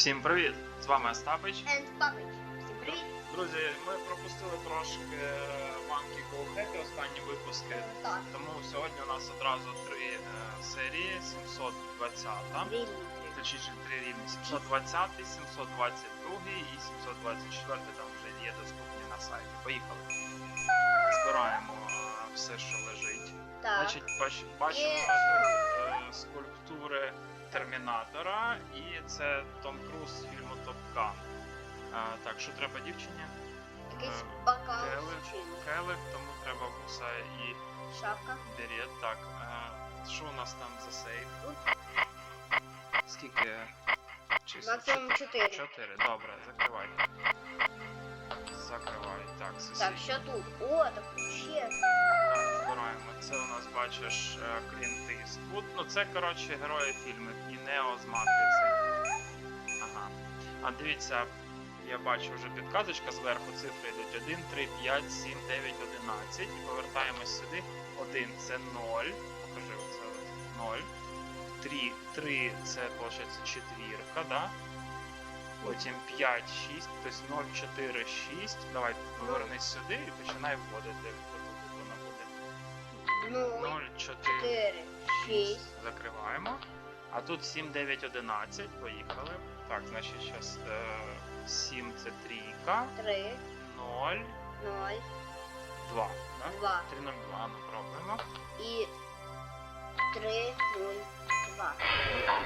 Всім привіт! З вами Остапич. And Папич. Всім привіт. Друзі, ми пропустили трошки Monkey Go Happy, останні випуски. Так. Тому сьогодні у нас одразу три е, серії: 720, Рівні. точніше три рівні. 720, 722 і 724 там вже є доступні на сайті. Поїхали. Збираємо е, все, що лежить. Так. Значить, бач, бачимо Є. е, скульптури Термінатора, і це Том Круз з фільму Топ Ган. Е, так, що треба дівчині? Якийсь Е, бокал келих, тому треба вуса і Шапка. берет. Так, е, що у нас там за сейф? Скільки? Максимум 4. Чотири. Добре, закривай. Закривай. Так, Так, що тут? О, так ще. Це у нас бачиш е, Клінт Іствуд. Ну це коротше герої фільмів і Нео з. Ага. А дивіться, я бачу вже підказочка зверху, цифри йдуть 1, 3, 5, 7, 9, 11. І повертаємось сюди. 1 це 0. Покажи оце 0. 3, 3 це виходить четвірка, да? Потім 5, 6, тобто 0, 4, 6. Давай повернись сюди і починай вводити. Отут 0, 0, 4, 4, 6. закриваємо. А тут 7, 9, 11. Поїхали. Так, значить, зараз е, 7 це трійка. 3, 0, 0, 2. Да? 2. 3, 0, 2. Ну, пробуємо. І 3, 0, 2.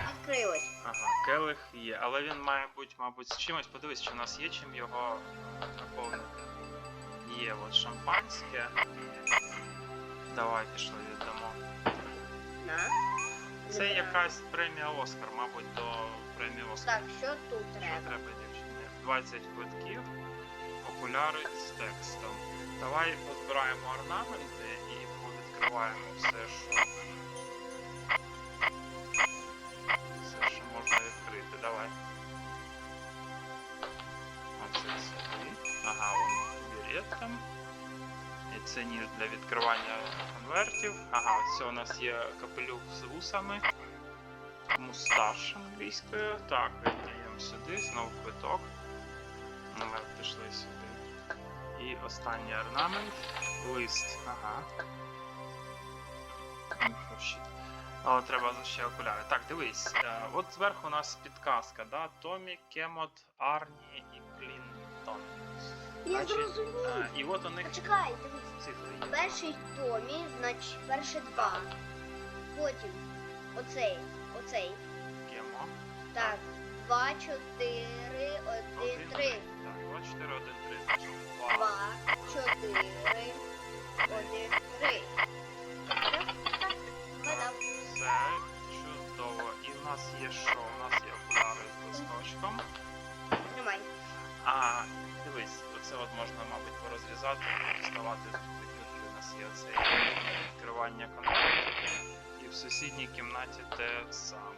Відкрилось. Ага, келих є, але він має бути, мабуть, з чимось. Подивись, чи у нас є чим його наповнити. Є от шампанське. Пішли віддамо. Це якась премія Оскар, мабуть, до премії Оскар. Так, що тут Що треба? треба дівчині? 20 квитків, окуляри з текстом. Давай позбираємо орнаменти і повідкриваємо все, що. Це у нас є капелюх з вусами. Мусташ англійською. Так, віддаємо сюди, знов квиток. Ну, Ми пішли сюди. І останній орнамент. Лист. Ага. Але треба ще окуляри. Так, дивись. е, От зверху у нас підказка, да? Томі, Кемот, Арні і Клінтон. Я зрозумів. А, І от у них Почекай, дивись. цифри є. Перший Томі, значить, перші два. Потім оцей, оцей. Кемо. Так, 2, 4, 1, 3. Так, 2, 4, 1, 3. Значить, 2. 2, 4, 1, кімнаті те саме.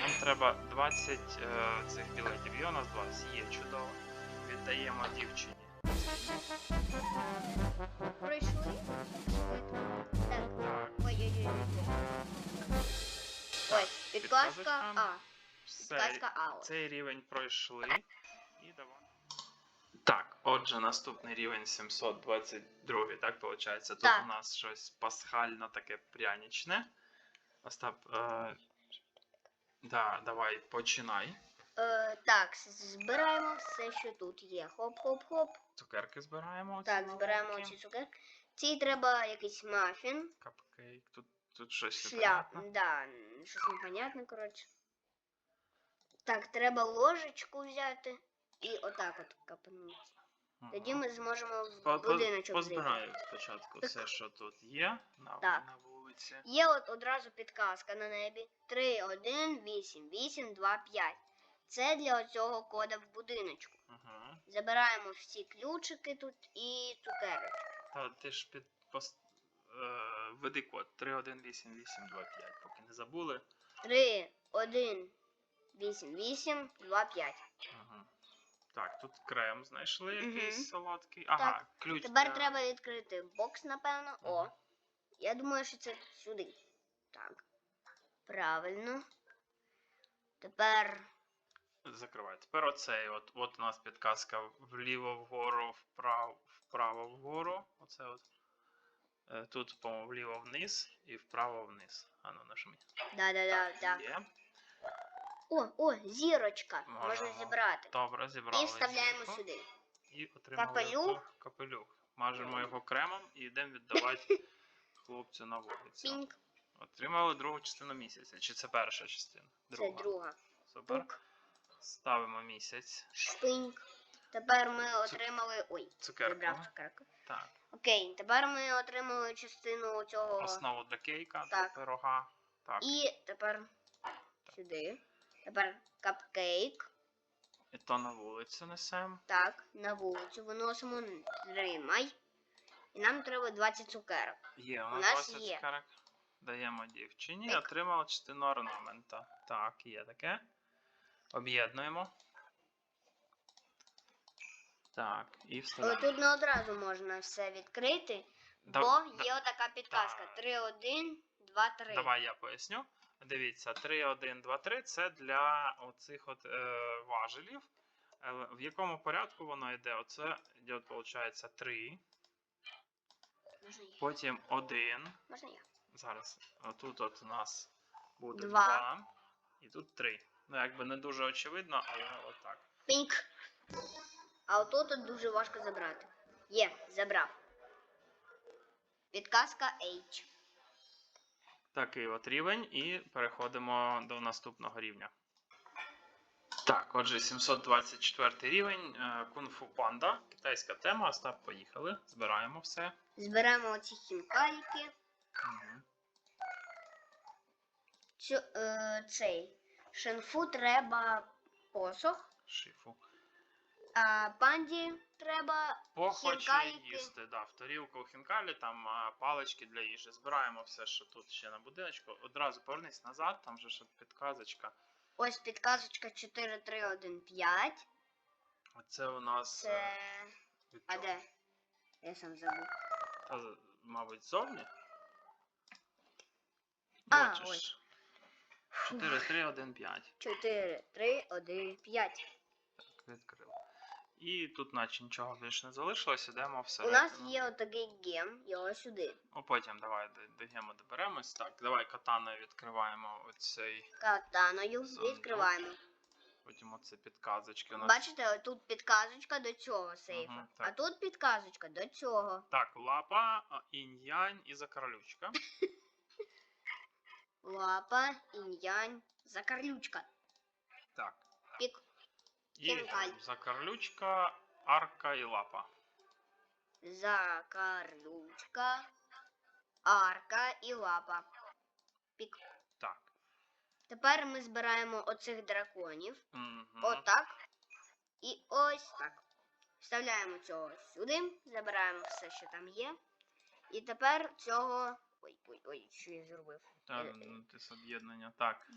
Нам треба 20 е, цих білетів. Є у нас 20? Є, чудово. Віддаємо дівчині. Пройшли? Так. Ой-ой-ой. Ой, підказка. А. все. Підказка А. Цей рівень пройшли. І давай. Так, отже, наступний рівень 722, так виходить? Тут Так. у нас щось пасхально таке пряничне. Остап, е, да, давай, починай. Е, так, збираємо все, що тут є. Хоп-хоп-хоп. Цукерки збираємо. оці Так, збираємо маленькі. ці цукерки. Цій треба якийсь мафін. Капкейк. Тут, тут щось Шляп. непонятне. Да, щось непонятне, коротше. Так, треба ложечку взяти і отак от капнути. Тоді ми зможемо По- в по- будиночок зайти. Позбираю спочатку все, що тут є на, Так. на вулиці. Є от одразу підказка на небі. 3, 1, 8, 8, 2, 5. Це для цього кода в будиночку. Ага. Забираємо всі ключики тут і цукерочки. Та ти ж під пос... е, введи код 318825, поки не забули. 3, 1, 8, 8, 2, 5. Ага. Так, тут крем знайшли якийсь солодкий. Ага, Так, ключ. Тепер для- треба відкрити бокс, напевно. О. Я думаю, що це сюди. Так. Правильно. Тепер Закривай. Тепер оцей. От, от у нас підказка вліво вгору, вправо, вправо вгору. Оце от. Е, Тут, по-моєму, вліво вниз і вправо вниз. А ну нажми. Да-да-да. да. Є. О, о, зірочка. Можемо. Можна зібрати. Добре, зібрали. І вставляємо зірку. сюди. І отримали Капелюх. капелюх. Мажемо його кремом і йдемо віддавати хлопцю на вулицю. Пінк. Отримали другу частину місяця. Чи це перша частина? Це друга. Супер. Пук. Ставимо місяць. Шпиньк. Тепер ми отримали. Ой, Цукерку. вибрав цукерку. Так. Окей, тепер ми отримали частину цього. Основу для кейка, Так. для пирога. Так. І тепер сюди. Тепер капкейк. І то на вулицю несемо. Так, на вулицю виносимо. Тримай. І нам треба 20 цукерок. Є, у У нас нас 20 є. цукерок. Даємо дівчині. Так. Отримала частину орнамента. Так, є таке. Об'єднуємо. Так, і Але вставляємо. тут не одразу можна все відкрити, Да- бо да- є отака підказка. Так. 3, 1, 2, 3. Давай я поясню. Дивіться, 3, 1, 2, 3 це для оцих от е, важелів. Е, в якому порядку воно йде? Оце йде, виходить, 3, Можна я? потім 1. Можна я? Зараз. Отут от у нас буде Два. 2. І тут 3. Ну, якби не дуже очевидно, але отак. Пінк. А отут от дуже важко забрати. Є, забрав. Підказка H. Такий от рівень, і переходимо до наступного рівня. Так, отже, 724 рівень. е, Кунг-фу панда. Китайська тема. Остап, поїхали. Збираємо все. Зберемо оці хінкальки. Угу. Цю, е, цей. Шенфу треба посох, Шифу. а панді треба Бо Хінкаліки. їсти, да, в тарілку хінкалі, там а, палички для їжі. Збираємо все, що тут ще на будиночку. Одразу повернись назад, там же ж от підказочка. ось підказочка 4, 3, 1, 5. Оце у нас. Це. е, від А чого? де? Я сам забув. Мабуть, ззовні. А, Бачиш. 4, 3, 1, 5. 4, 3, 1, 5. Так, відкрив. І тут наче нічого більше не залишилось, ідемо У нас є отакий гем, його сюди. О, потім давай до, до гему доберемось. Так, давай катаною відкриваємо оцей. Катаною Сундук. відкриваємо. Потім оце підказочки. У нас Бачите, тут підказочка до цього сейфа. Мгм, а тут підказочка до цього. Так, лапа, інь-янь і закарлючка. Лапа, інь-янь, закарлючка. Так. Пік. І Хінкаль. закарлючка, арка і лапа. Закарлючка, арка і лапа. Пік. Так. Тепер ми збираємо оцих драконів. Угу. Отак. І ось так. Вставляємо цього сюди, забираємо все, що там є. І тепер цього. Ой, ой, ой, що я зробив? Та, ну, ти з об'єднання. Так,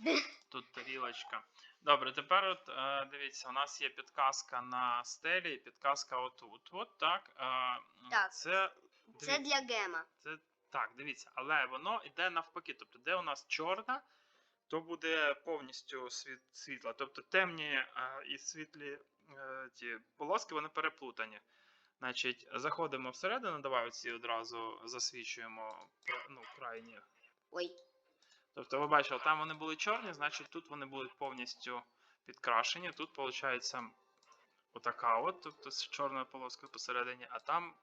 тут тарілочка. Добре, тепер от е, дивіться, у нас є підказка на стелі і підказка отут. От так. Е, Так. Це, Це для гема. це так, дивіться, але воно йде навпаки. Тобто, де у нас чорна, то буде повністю світ, світла. Тобто темні е, і світлі е, ті полоски, вони переплутані. Значить, заходимо всередину, давай оці одразу засвічуємо ну, крайні Ой, Тобто, ви бачили, там вони були чорні, значить тут вони будуть повністю підкрашені. Тут, виходить, отака от, тобто з чорною полоскою посередині, а там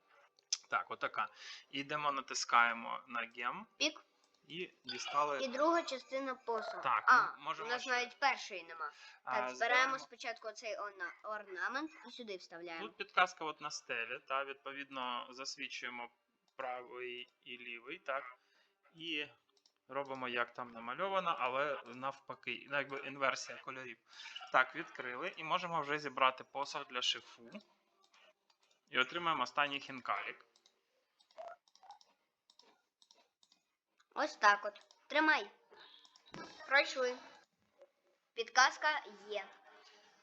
так, отака. І йдемо, натискаємо на гем пік. І дістали. І друга частина посоху. Так, а, можемо у нас ще- навіть першої нема. а, Так, збираємо спочатку цей орна- орнамент і сюди вставляємо. Тут підказка от на стелі, та відповідно засвічуємо правий і лівий, так. І робимо, як там намальовано, але навпаки, ну, якби інверсія кольорів. Так, відкрили і можемо вже зібрати посох для шифу. І отримаємо останній хінкалік. Ось так от. Тримай. Пройшли. Підказка є.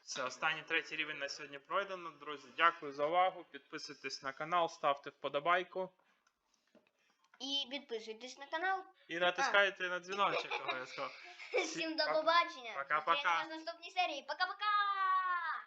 Це останній третій рівень на сьогодні пройдено. Друзі, дякую за увагу. Підписуйтесь на канал, ставте вподобайку І підписуйтесь на канал. і натискайте на дзвіночок обов'язково. Всім до побачення. Пока-пока. Зустрінемось в наступній серії. Пока-пока!